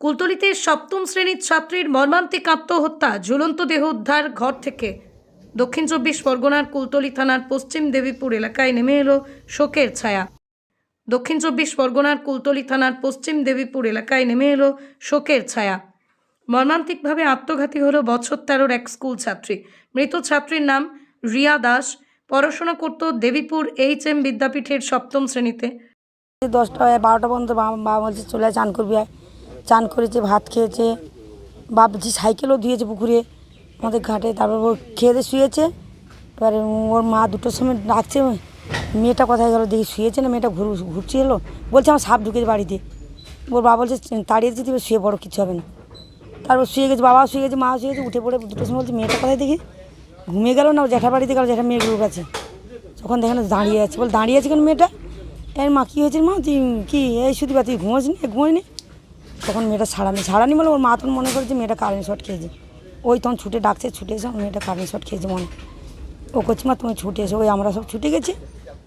কুলতলিতে সপ্তম শ্রেণির ছাত্রীর মর্মান্তিক আত্মহত্যা, ঝুলন্ত দেহ উদ্ধার ঘর থেকে। দক্ষিণ চব্বিশ পরগনার কুলতলি থানার পশ্চিম দেবীপুর এলাকায় নেমে এলো শোকের ছায়া। দক্ষিণ চব্বিশ পরগনার কুলতলি থানার পশ্চিম দেবীপুর এলাকায় নেমে এলো শোকের ছায়া। মর্মান্তিকভাবে আত্মঘাতী হলো বছর তেরোর এক স্কুল ছাত্রী। মৃত ছাত্রীর নাম রিয়া দাস। পড়াশোনা করত দেবীপুর এইচ এম বিদ্যাপীঠের সপ্তম শ্রেণীতে। দশটা বারোটা পর্যন্ত বাবা বলছে, চলে চান করবি চান করেছে ভাত খেয়েছে, বাবজি সাইকেলও ধুয়েছে পুকুরে, আমাদের ঘাটে, তারপর ও খেয়ে শুয়েছে। এবারে ওর মা দুটোর সময় ডাকছে, মেয়েটা কোথায় গেলো দেখি শুয়েছে না, মেয়েটা ঘুর, ঘুরছে এলো, বলছে আমার সাপ ঢুকেছে বাড়িতে। ওর বাবা বলছে, তাড়িয়ে দিচ্ছি তুমি শুয়ে পড়ো, কিছু হবে না। তারপর শুয়ে গেছে বাবা শুয়ে গেছে মা শুয়ে গেছে, উঠে পড়ে দুটোর সময় বলছে, মেয়েটা কোথায় দেখি? ঘুমিয়ে গেল না ও জ্যাঠার বাড়িতে গেল, জ্যাঠা মেয়ের গ্রুপ আছে। তখন দেখেন দাঁড়িয়ে আছে, বল, দাঁড়িয়ে আছে কেন মেয়েটা? এর মা, কী হয়েছে মা? তুই কি, এই শুধু বা তুই ঘুমোস নি? ঘুমোস নি? তখন মেয়েটা ছাড়ানি ছাড়ানি বলে ওর মা তখন মনে করেছে মেয়েটা কারেন্ট শট খেয়েছে। ওই তখন ছুটে ডাকছে ছুটে এসে মেয়েটা কারেন্ট শট খেয়েছে মনে। ও করছে মা তুমি ছুটে এসো। ওই আমরা সব ছুটে গেছি।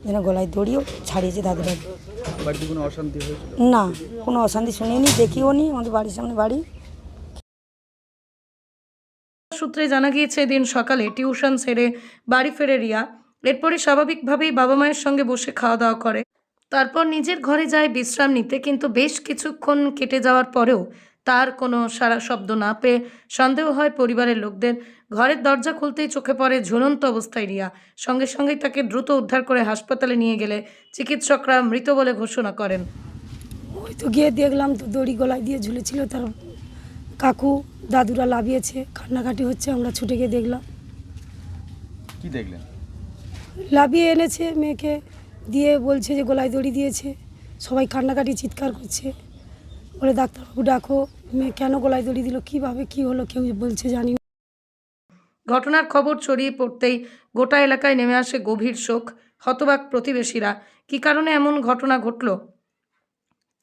যেন গলায় দড়িও ছাড়িয়েছে দাদু দাদু। না কোনো অশান্তি শুনিনি দেখিও নি। আমাদের বাড়ির সামনে বাড়ি। সূত্রে জানা গিয়েছে দিন সকালে টিউশন সেরে বাড়ি ফেরে রিয়া। এরপরে স্বাভাবিকভাবেই বাবা মায়ের সঙ্গে বসে খাওয়া দাওয়া করে। তারপর নিজের ঘরে যায় বিশ্রাম নিতে কিন্তু বেশ কিছুক্ষণ কেটে যাওয়ার পরেও তার কোনো সারা শব্দ না পেয়ে সন্দেহ হয় পরিবারের লোকদের। ঘরের দরজা খুলতেই চোখে পড়ে ঝুলন্ত অবস্থায় রিয়া। সঙ্গে সঙ্গেই তাকে দ্রুত উদ্ধার করে হাসপাতালে নিয়ে গেলে চিকিৎসকরা মৃত বলে ঘোষণা করেন। ওই তো গিয়ে দেখলাম তো দড়ি গলায় দিয়ে ঝুলেছিল তার কাকু দাদুরা লাভিয়েছে কান্নাকাটি হচ্ছে আমরা ছুটে গিয়ে দেখলাম। কি দেখলেন? লাভিয়ে এনেছে মেয়েকে। দিয়ে বলছে যে গলায় দড়ি দিয়েছে। সবাই কান্নাকাটি, চিৎকার করছে। বলে, ডাক্তারবাবু, ডাকো। কেন গলায় দড়ি দিল? কীভাবে কী হলো? কেউ বলছে জানি ঘটনার খবর ছড়িয়ে পড়তেই গোটা এলাকায় নেমে আসে গভীর শোক। হতবাক প্রতিবেশীরা, কী কারণে এমন ঘটনা ঘটল?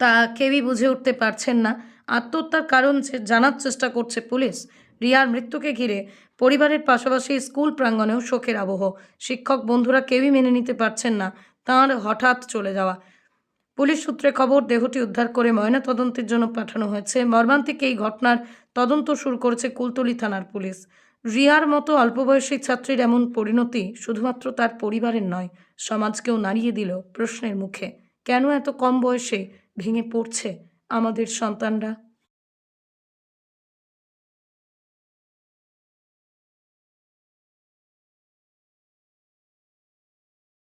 তা কেউই বুঝে উঠতে পারছেন না। আত্মহত্যার কারণ জানার চেষ্টা করছে পুলিশ। রিয়ার মৃত্যুকে ঘিরে পরিবারের পাশাপাশি স্কুল প্রাঙ্গণেও শোকের আবহ। শিক্ষক বন্ধুরা কেউই মেনে নিতে পারছেন না। তাঁর হঠাৎ চলে যাওয়া। পুলিশ সূত্রে খবর, দেহটি উদ্ধার করে ময়না তদন্তের জন্য পাঠানো হয়েছে। মর্মান্তিক এই ঘটনার তদন্ত শুরু করেছে কুলতলি থানার পুলিশ। রিয়ার মতো অল্প বয়সী ছাত্রীর এমন পরিণতি শুধুমাত্র তার পরিবারের নয়, সমাজকেও নাড়িয়ে দিল প্রশ্নের মুখে। কেন এত কম বয়সে ভেঙে পড়ছে আমাদের সন্তানরা?